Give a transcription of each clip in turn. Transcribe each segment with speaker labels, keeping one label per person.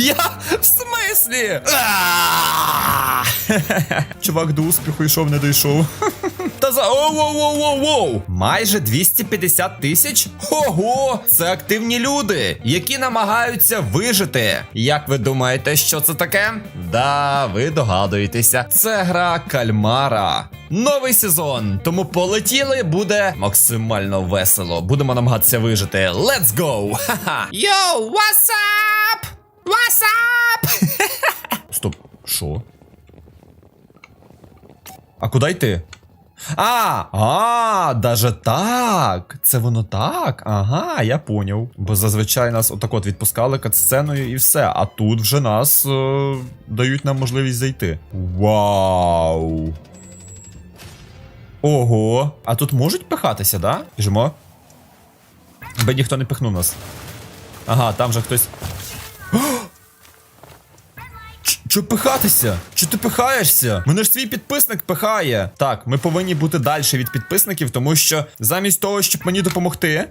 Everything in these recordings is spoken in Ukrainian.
Speaker 1: Я в смислі? Чувак до успіху йшов, не дійшов. Та за оу-оу-оу-оу-оу! Майже 250 тисяч? Ого! Це активні люди, які намагаються вижити. Як ви думаєте, що це таке? Да, ви догадуєтеся. Це гра кальмара. Новий сезон, тому полетіли буде максимально весело. Будемо намагатися вижити. Let's go! Йоу, what's up? What's? Стоп, що? А куди йти? А, а, даже так. Це воно так. Ага, я поняв. Бо зазвичай нас отак от відпускали катсценою і все. А тут вже нас е, дають нам можливість зайти. Вау. Ого. А тут можуть пихатися, да? Біжимо. Би ніхто не пихнув нас. Ага, там же хтось. Чо пихатися? Чо ти пихаєшся? Мене ж свій підписник пихає. Так, ми повинні бути далі від підписників, тому що замість того, щоб мені допомогти,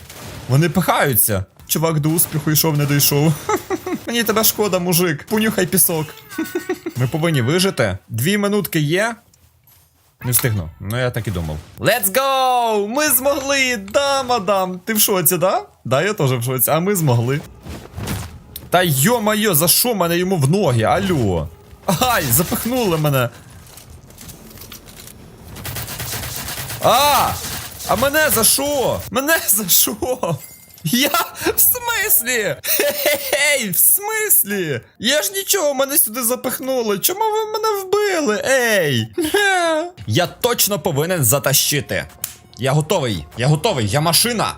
Speaker 1: вони пихаються. Чувак до успіху йшов, не дійшов. Мені тебе шкода, мужик. Понюхай пісок. Ми повинні вижити. Дві минутки є. Не встигну. Ну я так і думав. Let's go! Ми змогли! Да, мадам! Ти в шоці, да? Да, я теж в шоці, а ми змогли. Та йо-моє, за що мене йому в ноги? Алло. Ай, запихнули мене. А! А мене за що? Мене за що? Я в смислі? Хе-хе-хей, в смислі? Я ж нічого мене сюди запихнули. Чому ви мене вбили? Ей! Я точно повинен затащити. Я готовий, я готовий, я машина.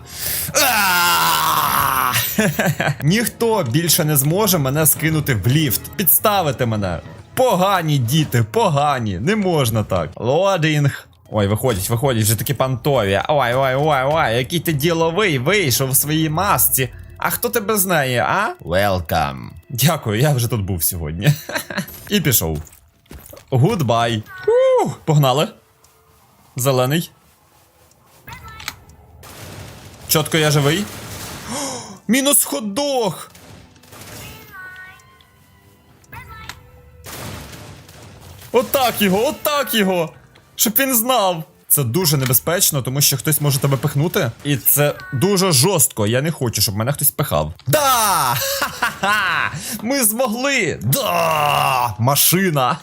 Speaker 1: Ніхто більше не зможе мене скинути в ліфт, підставити мене. Погані діти, погані, не можна так. Лодінг. Ой, виходять, виходять вже такі пантові. Ой, ой, ой, ой, який ти діловий вийшов в своїй масці. А хто тебе знає, а? Welcome. Дякую, я вже тут був сьогодні. І пішов. Гудбай. Погнали. Зелений. Чотко я живий. Мінус ходох. Отак його, отак його. Щоб він знав. Це дуже небезпечно, тому що хтось може тебе пихнути. І це дуже жорстко. Я не хочу, щоб мене хтось пихав. Да! Ха-ха-ха! Ми змогли! Да! Машина!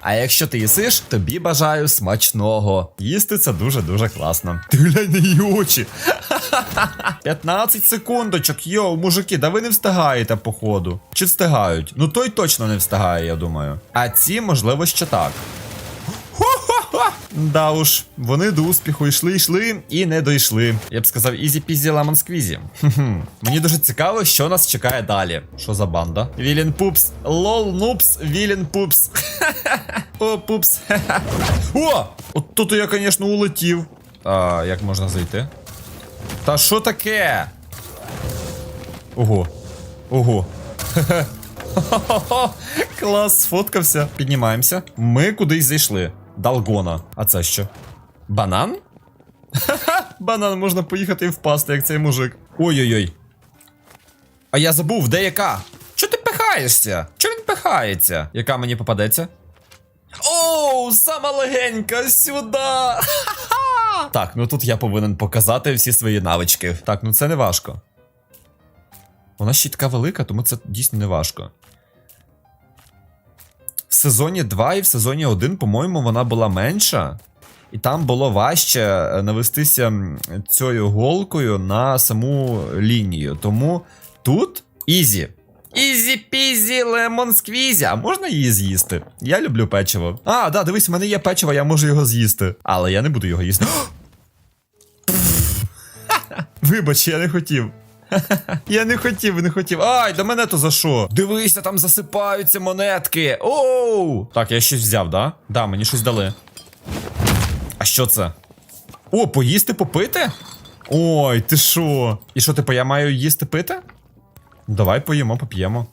Speaker 1: А якщо ти їсиш, тобі бажаю смачного. Їсти це дуже-дуже класно. Ти глянь на її очі. 15 секундочок, йоу, мужики, да ви не встигаєте, походу. Чи встигають? Ну той точно не встигає, я думаю. А ці, можливо, ще так. Хо-хо-хо! Да уж, вони до успіху йшли, йшли і не дійшли. Я б сказав, ізі пізі ламан сквізі. Мені дуже цікаво, що нас чекає далі. Що за банда? Вілін пупс. Лол нупс, Вілін пупс. О, пупс. О! От тут я, звісно, улетів. А, як можна зайти? Та що таке? Ого. Ого. Клас, сфоткався. Піднімаємося. Ми кудись зайшли. Далгона. А це що? Банан? Ха-ха, банан можна поїхати і впасти, як цей мужик. Ой-ой-ой. А я забув, де яка? Чо ти пихаєшся? Чо він пихається? Яка мені попадеться? Оу, сама легенька, сюди! Ха-ха! Так, ну тут я повинен показати всі свої навички. Так, ну це не важко. Вона ще така велика, тому це дійсно не важко. В сезоні 2 і в сезоні 1, по-моєму, вона була менша. І там було важче е, навестися цією голкою на саму лінію. Тому тут ізі. Ізі пізі лемон сквізі. А можна її з'їсти? Я люблю печиво. А, да, дивись, в мене є печиво, я можу його з'їсти. Але я не буду його їсти. Вибач, я не хотів. Я не хотів, не хотів. Ай, до мене то за що? Дивися, там засипаються монетки. Оу! Так, я щось взяв, да? Да, мені щось дали. А що це? О, поїсти попити? Ой, ти що? І що, типу, я маю їсти пити? Давай поїмо, поп'ємо.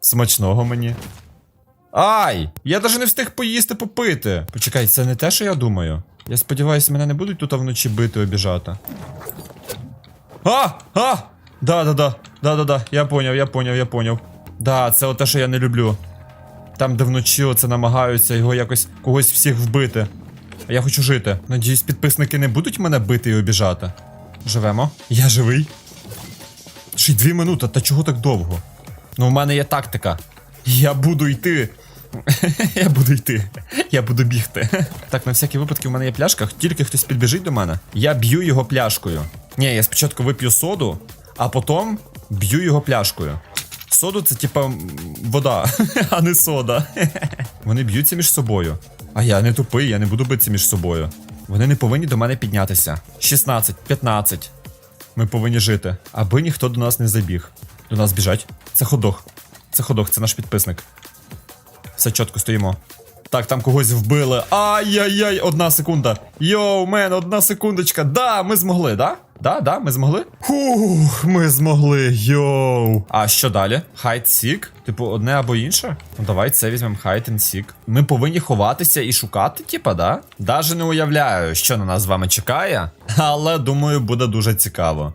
Speaker 1: Смачного мені. Ай! Я навіть не встиг поїсти попити. Почекай, це не те, що я думаю. Я сподіваюся, мене не будуть тут вночі бити обіжати. А! А! Да-да-да. Да-да-да. Я поняв, я поняв, я поняв. Да, це оте, що я не люблю. Там, де вночі оце намагаються його якось когось всіх вбити. А я хочу жити. Надіюсь, підписники не будуть мене бити і обіжати. Живемо. Я живий. Ще й дві минути, та чого так довго? Ну, у мене є тактика. Я буду йти. Я буду йти. Я буду бігти. Так, на всякий випадки у мене є пляшка, тільки хтось підбіжить до мене. Я б'ю його пляшкою. Ні, я спочатку вип'ю соду, а потім б'ю його пляшкою. Соду це типа вода, а не сода. Вони б'ються між собою. А я не тупий, я не буду битися між собою. Вони не повинні до мене піднятися. 16, 15. Ми повинні жити, аби ніхто до нас не забіг. До нас біжать. Це ходох. Це ходох, це наш підписник. Все чітко стоїмо. Так, там когось вбили. Ай-яй-яй, одна секунда. Йоу, мен, одна секундочка. Да, ми змогли, да? Да, да, ми змогли? Фух, ми змогли, йоу. А що далі? Хайт сік? Типу, одне або інше? Ну давай це візьмемо хайт and сік. Ми повинні ховатися і шукати, типа, да? Даже не уявляю, що на нас з вами чекає, але думаю, буде дуже цікаво.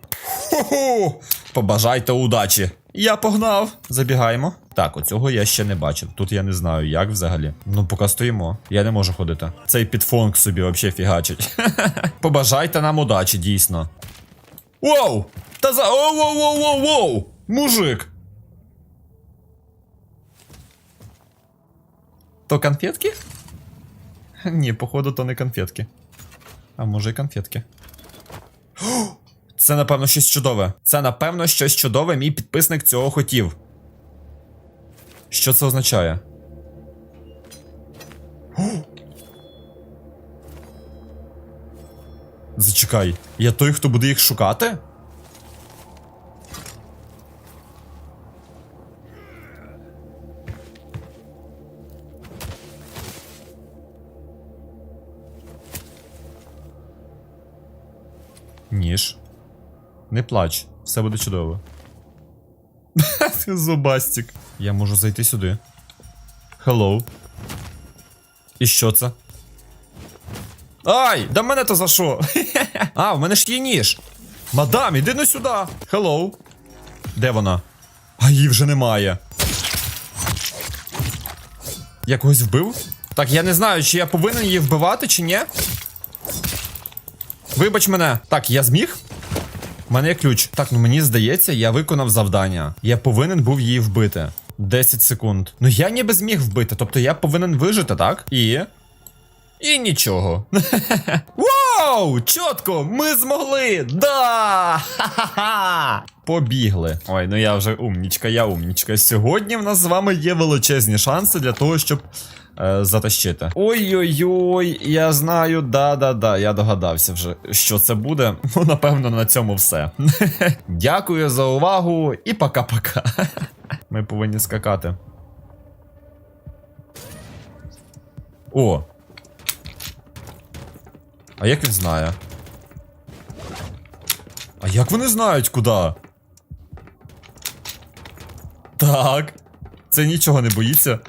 Speaker 1: Ху-ху! Побажайте удачі. Я погнав. Забігаємо. Так, оцього я ще не бачив. Тут я не знаю, як взагалі. Ну, поки стоїмо. Я не можу ходити. Цей підфонк собі взагалі фігачить. Побажайте нам удачі, дійсно. Воу! Та за. Оу, воу, воу, воу, воу! Мужик! То конфетки? Ні, походу, то не конфетки. А може і конфетки. Це, напевно, щось чудове. Це, напевно, щось чудове. Мій підписник цього хотів. Що це означає? Зачекай, я той, хто буде їх шукати? Не плач, все буде чудово. Зубастик. Я можу зайти сюди. Hello. І що це? Ай! Да мене то за що? а, в мене ж є ніж. Мадам, іди на сюди. Hello. Де вона? А її вже немає. Я когось вбив? Так, я не знаю, чи я повинен її вбивати, чи ні. Вибач мене. Так, я зміг? У мене є ключ. Так, ну мені здається, я виконав завдання. Я повинен був її вбити. 10 секунд. Ну я ніби зміг вбити, тобто я повинен вижити, так? І. І нічого. Вау! Чітко! Ми змогли! Да! Побігли. Ой, ну я вже умнічка, я умнічка. Сьогодні в нас з вами є величезні шанси для того, щоб е, затащити. Ой-ой-ой, я знаю, да-да-да, я догадався вже, що це буде. Ну, напевно, на цьому все. Дякую за увагу і пока-пока. Ми повинні скакати. О! А як він знає? А як вони знають куди? Так. Це нічого не боїться.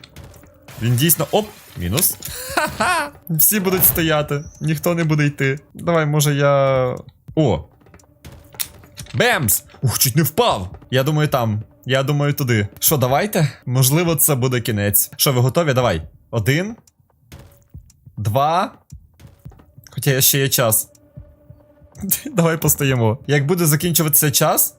Speaker 1: Він дійсно. Оп! Мінус. Ха-ха! Всі будуть стояти, ніхто не буде йти. Давай, може, я. О! Бемс! Ух, чуть не впав! Я думаю, там. Я думаю, туди. Що, давайте? Можливо, це буде кінець. Що, ви готові? Давай. Один. Два. Хоча ще є час. Давай постоїмо. Як буде закінчуватися час.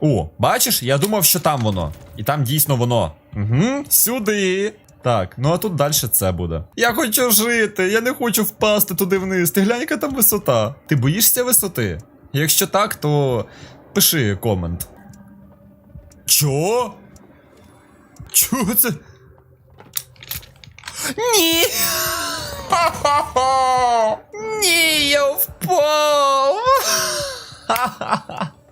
Speaker 1: О, бачиш, я думав, що там воно. І там дійсно воно. Угу, сюди. Так, ну а тут далі це буде. Я хочу жити, я не хочу впасти туди вниз. Ти глянь, яка там висота. Ти боїшся висоти? Якщо так, то пиши комент. Чо? Чого це? Ні! Ні, я впав!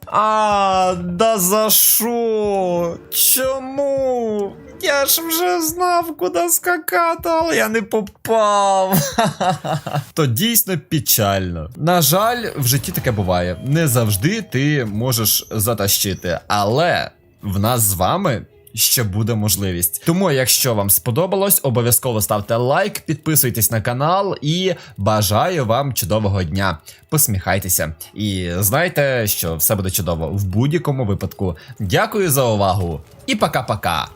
Speaker 1: А, да за що? Чому? Я ж вже знав, куди скакати, але я не попав. То дійсно печально. На жаль, в житті таке буває. Не завжди ти можеш затащити, але в нас з вами. Ще буде можливість. Тому, якщо вам сподобалось, обов'язково ставте лайк, підписуйтесь на канал і бажаю вам чудового дня. Посміхайтеся. І знайте, що все буде чудово в будь-якому випадку. Дякую за увагу. і пока-пока.